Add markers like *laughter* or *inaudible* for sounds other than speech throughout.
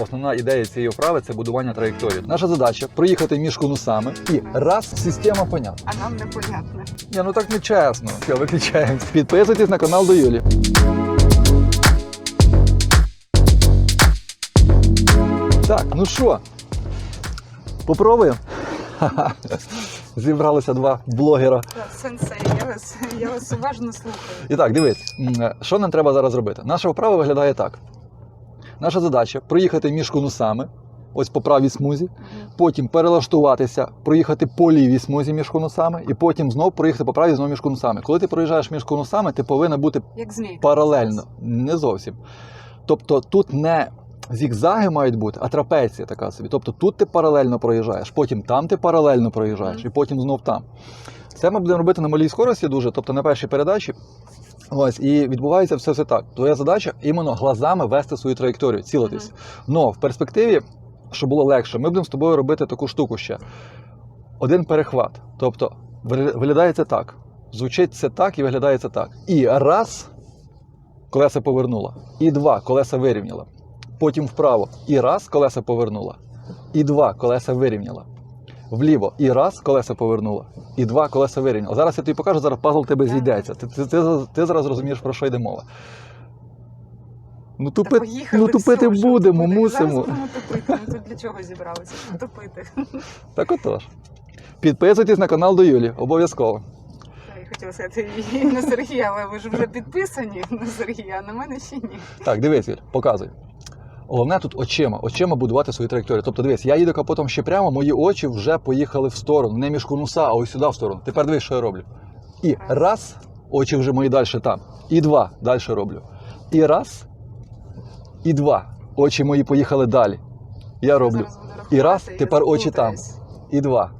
Основна ідея цієї вправи це будування траєкторії. Наша задача проїхати між конусами і раз система понятна. А нам непонятно. Ні, ну так не чесно. Все, виключаємо. Підписуйтесь на канал до Юлі. Так, ну що, попробуємо? *laughs* Ха-ха. Зібралися два блогера. Сенсей, я вас, я вас уважно слухаю. І так, дивись, м, що нам треба зараз робити? Наша вправа виглядає так. Наша задача проїхати між конусами, ось по правій смузі, потім перелаштуватися, проїхати по лівій смузі між конусами, і потім знов проїхати по правій знову між конусами. Коли ти проїжджаєш між конусами, ти повинен бути Як змійка. паралельно. Не зовсім. Тобто тут не зігзаги мають бути, а трапеція така собі. Тобто тут ти паралельно проїжджаєш, потім там ти паралельно проїжджаєш, і потім знов там. Це ми будемо робити на малій скорості дуже, тобто на першій передачі. Ось, і відбувається все, все так. Твоя задача іменно глазами вести свою траєкторію, цілитись. Но в перспективі, щоб було легше, ми будемо з тобою робити таку штуку ще. Один перехват. Тобто вигля- виглядає це так. Звучить це так і виглядає це так. І раз колеса повернула, і два колеса вирівняла. Потім вправо, і раз колеса повернула, і два колеса вирівняла. Вліво, і раз колеса повернула, і два колеса вирівняла. Зараз я тобі покажу, зараз пазл тебе зійдеться. Ти, ти, ти, ти зараз розумієш, про що йде мова. Ну, тупи, поїхали, ну тупити все, будемо, тупити? мусимо. Зараз будемо тупити. Ми тут для чого зібралися? Тупити. Так отож. Підписуйтесь на канал до Юлі, обов'язково. Я хотіла сказати і на Сергія, але ви ж вже підписані на Сергія, а на мене ще ні. Так, дивись, Юль, показуй. Головне тут очима, очима будувати свою траєкторію. Тобто, дивись, я їду капотом ще прямо, мої очі вже поїхали в сторону, не між конуса, а ось сюди в сторону. Тепер дивись, що я роблю. І раз, очі вже мої далі там. І два, далі роблю. І раз, і два. Очі мої поїхали далі. Я роблю. І раз, тепер очі там. І два.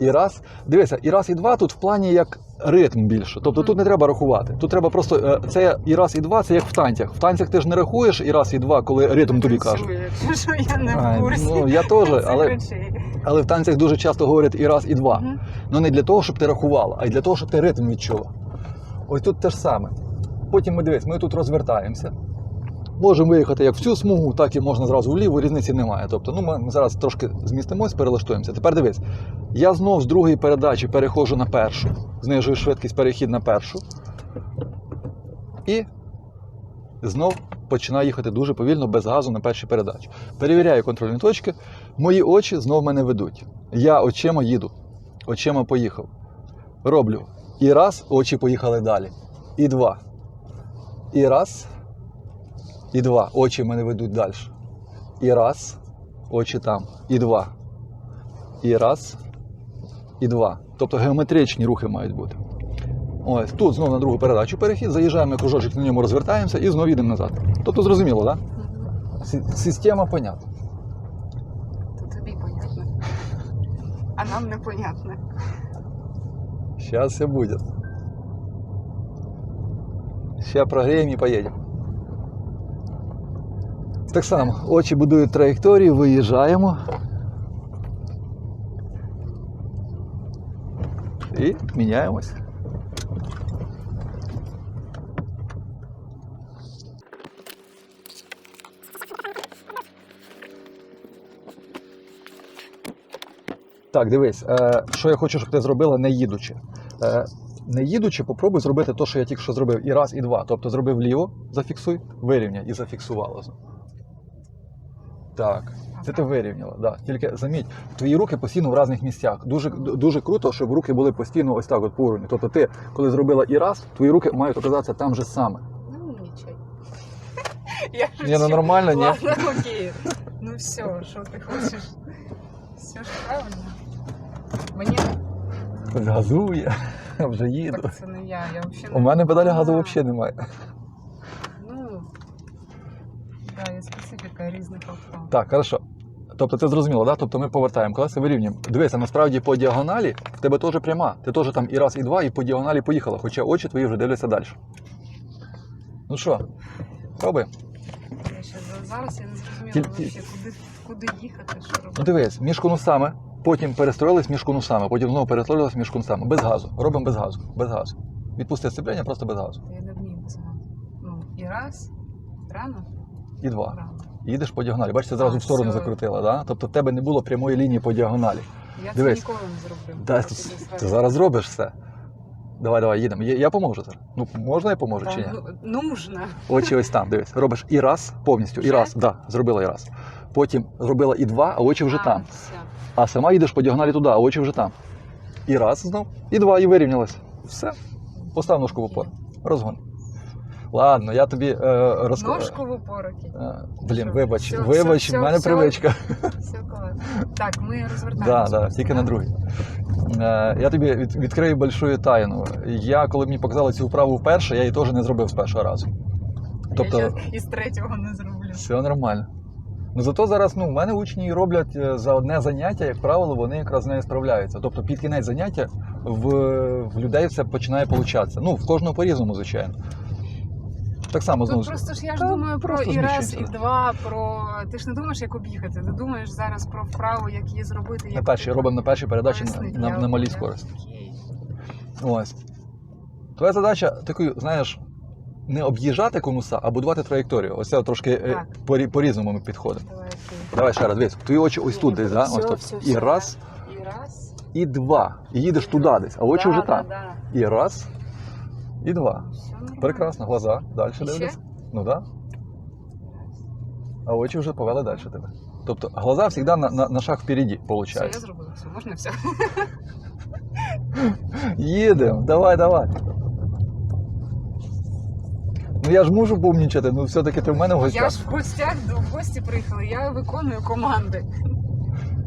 І раз. Дивися, і раз, і два тут в плані як ритм більше. Тобто тут не треба рахувати. Тут треба просто е, це і раз, і два, це як в танцях. В танцях ти ж не рахуєш і раз, і два, коли ритм тобі каже. Що я не в курсі. ну, я теж, але, але в танцях дуже часто говорять і раз, і два. Ну не для того, щоб ти рахувала, а й для того, щоб ти ритм відчула. Ось тут те ж саме. Потім ми дивись, ми тут розвертаємося. Можемо виїхати як в цю смугу, так і можна зразу вліво, різниці немає. Тобто, ну ми, зараз трошки змістимось, перелаштуємося. Тепер дивись, я знов з другої передачі переходжу на першу, знижую швидкість перехід на першу. І знов починаю їхати дуже повільно, без газу на першій передачі. Перевіряю контрольні точки. Мої очі знов мене ведуть. Я очима їду, очима поїхав. Роблю. І раз, очі поїхали далі. І два. І раз. І два. Очі мене ведуть далі. І раз. Очі там. І два. І раз. І два. Тобто геометричні рухи мають бути. Ось тут знову на другу передачу перехід, заїжджаємо на кружочок, на ньому розвертаємося і знову їдемо назад. Тобто зрозуміло, так? Да? Система понятна. То тобі понятно. А нам непонятно. Сейчас все будет. Сейчас прогреем и поедем. Так само, очі будують траєкторію, виїжджаємо. І міняємось. Так, дивись, е, що я хочу, щоб ти зробила, не їдучи. Е, не їдучи, попробуй зробити те, що я тільки що зробив. І раз, і два. Тобто зробив вліво, зафіксуй, вирівняй і зафіксувала. Так, це ти вирівняла. Да. Тільки заміть, твої руки постійно в різних місцях. Дуже, дуже круто, щоб руки були постійно ось так от по уровню. Тобто ти, коли зробила і раз, твої руки мають оказатися там же саме. Ну, нічого. Я Ні, ну нормально, ні? Ладно, окей. Ну все, що ти хочеш. Все ж правильно. Мені Газує, *laughs* вже їду. так це не я. Я взагалі У мене педалі газу взагалі немає. Ну, да, специфіка різних авто. Так, хорошо. Тобто це зрозуміло, да? Тобто ми повертаємо колеса, вирівнюємо. Дивися, насправді по діагоналі в тебе теж пряма. Ти теж там і раз, і два, і по діагоналі поїхала, хоча очі твої вже дивляться далі. Ну що. Я ще зараз я не зрозуміла Тільки- вообще, куди, куди їхати, що робити. Ну дивись, між конусами, потім перестроїлись між конусами, потім знову перестроїлись між конусами. Без газу. Робимо без газу. Без газу. Відпусти сцепляння просто без газу. Я не вмію без газу. Ну, і раз, рано, І два. рано. Їдеш по діагоналі. Бачите, зразу А, в сторону все. закрутила, да? тобто в тебе не було прямої лінії по діагоналі. Я Дивись. це ніколи не зроблю. Да, ти, ти зараз зробиш все. Давай, давай, їдемо. Я, я поможу зараз. Ну, можна я поможу Та, чи ні? ну, нужно. Очі ось там, дивись. Робиш і раз повністю, і раз. Да, зробила і раз. Потім зробила і два, а очі вже а, там. Все. А сама їдеш по діагоналі туди, а очі вже там. І раз знов, і два, і вирівнялась. Все. Постав ножку в опор. Розгон. Ладно, я тобі е, розкажу. Ножку в опороки. Блін, вибач, Все, вибач, все, в мене все. привичка. Все класно. Так, ми розвертаємося. да, просто, тільки на другий. Е, Я тобі від- відкрию большую тайну. Я, коли мені показали цю вправу вперше, я її теж не зробив з першого разу. Тобто, Я щас із третього не зроблю. все нормально. Ну зато зараз ну, в мене учні роблять е, за одне заняття, як правило, вони якраз з нею справляються. Тобто під кінець заняття в, в людей все починає получатися. Ну, в кожного по-різному, звичайно. Так само знову ж. просто ж я ж Та думаю про просто і раз, і два, про. Ти ж не думаєш, як об'їхати. Ти думаєш зараз про вправу, як її зробити. На як першій ти- робимо на першій передачі на, на, я- на малій я- скорості. Окей. Ось. Твоя задача такою, знаєш, не об'їжджати конуса, а будувати траєкторію. Ось це трошки е, Так. по- по-різному ми підходимо. Давай ти. Давай ще раз, дивись. Твої очі ось тут десь, да? Все, ось тут. все, і все, раз, І раз. і два. І їдеш туди десь, а очі Да, вже да, там. да. І раз, і два. Прекрасно, глаза. Далі І. Ну так. Да. А очі вже повели далі тебе. Тобто глаза завжди на, на, на шаг впереді, Все, я виходить. зробила. Все, можна все. Їдемо, давай, давай. Ну я ж можу бумнічати, ну все-таки ти в мене в Я ж в гостях до в гості приїхала, я виконую команди.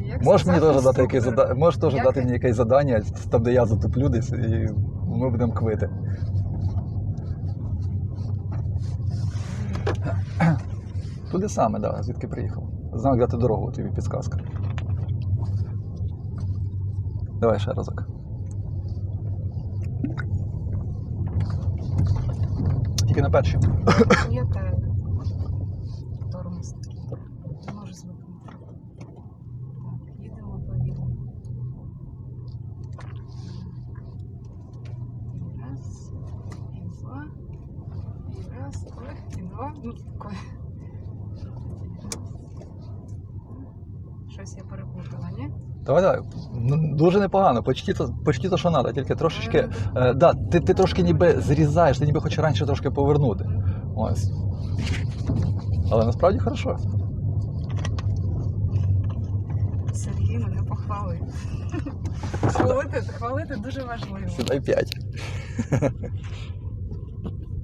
Як Можеш мені теж дати якесь задання? Можеш теж дати мені якесь задання, там, де я затуплю десь, і ми будемо квити. Туди саме, да, звідки приїхав. Знав, де ти дорогу, тобі підсказка. Давай ще разок. Тільки на першій. Пам'ятаю. Тормоз такий. Може звикнути. Так, їдемо повільно. І раз, і два, і раз, ой, і два. Ну, ко- Щось я переплутала, Давай, давай. Ну, Дуже непогано, почти то, почти то, що треба, тільки трошечки. Е, да, ти, ти трошки ніби зрізаєш, ти ніби хочеш раніше трошки повернути. Ось. Але насправді хорошо. Сергій мене похвалив. *laughs* Хвалити, хвалити дуже важливо. Сідай 5.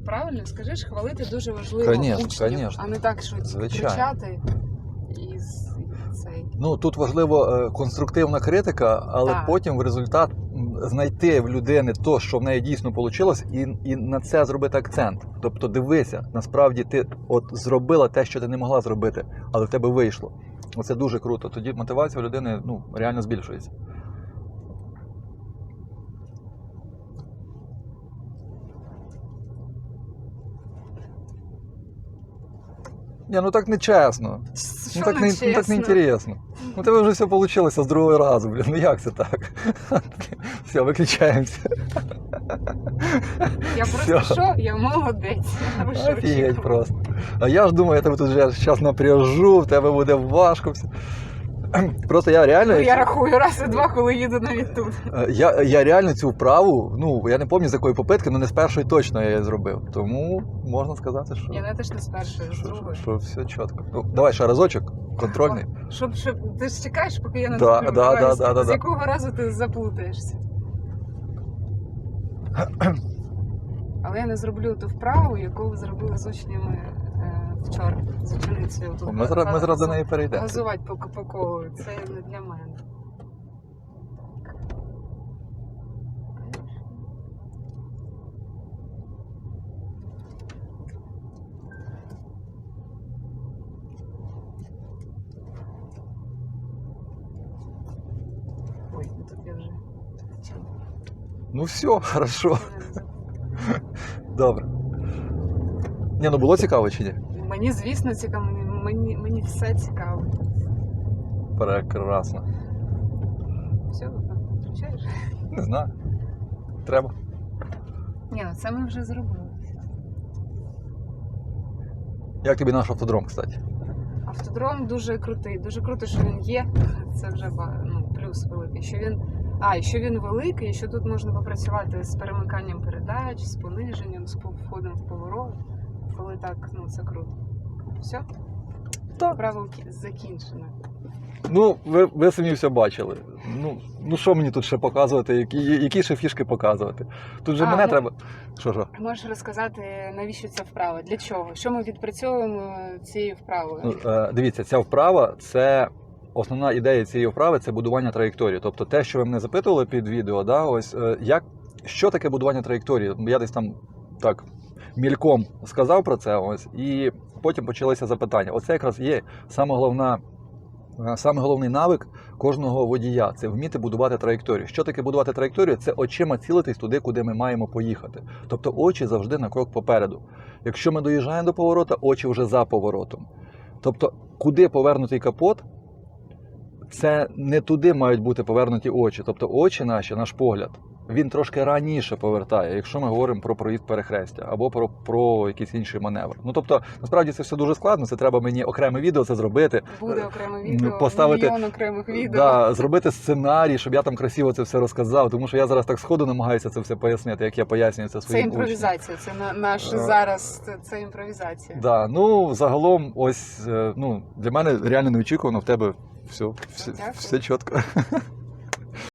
Правильно скажи хвалити дуже важливо Конечно, учнів, конечно. а не так, що Звичайно. кричати Ну тут важливо е, конструктивна критика, але Так. потім в результат знайти в людини то, що в неї дійсно вийшло, і, і на це зробити акцент. Тобто дивися, насправді ти от зробила те, що ти не могла зробити, але в тебе вийшло. Оце дуже круто. Тоді мотивація людини ну, реально збільшується. Ні, ну так не чесно. Що Ну так не, ну, так не інтересно. Ну тебе вже все вийшло з другого разу, блін. Ну як це так? *laughs* Все, виключаємося. Я просто все. що? Я молодець. Офігеть просто. А я ж думаю, я тебе тут вже зараз напряжу, в тебе буде важко все. *clears throat* Просто я реально. Ну, Я рахую раз і два, коли їду навіть тут. Е, Я, я реально цю вправу, ну я не пам'ятаю з якої попитки, але не з першої точно я її зробив. Тому можна сказати, що, Я не теж не з першої, з що, що, другої. що все чітко. Ну, давай ще разочок, контрольний. Щоб, щоб ти ж чекаєш, поки я не Да, да, да, да, да, З да. якого разу ти заплутаєшся? *clears throat* Але я не зроблю ту вправу, яку ви зробили з учнями вчора, з ученицею. Тут Ми зараз, ми зараз до неї перейдемо. Газувати по, по колу. Це не для мене. Ой, ну тут я вже. Ну все, хорошо, Я не забула. добре. Ні, ну було цікаво чи ні? Мені, звісно, цікаво, мені, мені, все цікаво. Прекрасно. Все, включаєш? Не знаю. Треба. Ні, ну це ми вже зробили. Як тобі наш автодром, кстати? Автодром дуже крутий, дуже круто, що він є. Це вже ну, плюс великий. Що він, а, і що він великий, і що тут можна попрацювати з перемиканням передач, з пониженням, з входом в поворот. Коли так, ну це круто. Все? Так. Право закінчено. Ну, ви, ви самі все бачили. Ну, ну що мені тут ще показувати, які, які ще фішки показувати? Тут же А, мене ну- треба. Що що? Можеш розказати, навіщо ця вправа? Для чого? Що ми відпрацьовуємо цією вправою? Ну, е, дивіться, ця вправа це. Основна ідея цієї вправи це будування траєкторії. Тобто те, що ви мене запитували під відео, да, ось е, як що таке будування траєкторії? Я десь там так мільком сказав про це, ось, і потім почалися запитання. Оце якраз є саме головна. е, Саме головний навик кожного водія це вміти будувати траєкторію. Що таке будувати траєкторію? Це очима цілитись туди, куди ми маємо поїхати. Тобто очі завжди на крок попереду. Якщо ми доїжджаємо до поворота, очі вже за поворотом. Тобто, куди повернутий капот, це не туди мають бути повернуті очі. Тобто очі наші, наш погляд, він трошки раніше повертає, якщо ми говоримо про проїзд перехрестя або про, про якийсь інший маневр. Ну тобто, насправді це все дуже складно. Це треба мені окреме відео це зробити. Буде окреме ну, відео, поставити- мільйон окремих відео. Да, зробити сценарій, щоб я там красиво це все розказав. Тому що я зараз так сходу намагаюся це все пояснити, як я пояснюю це Це своїм учням. імпровізація, це на, наш Е, зараз це, це імпровізація. Да, ну загалом, ось е, ну для мене реально неочікувано в тебе все, все, все чітко. *laughs*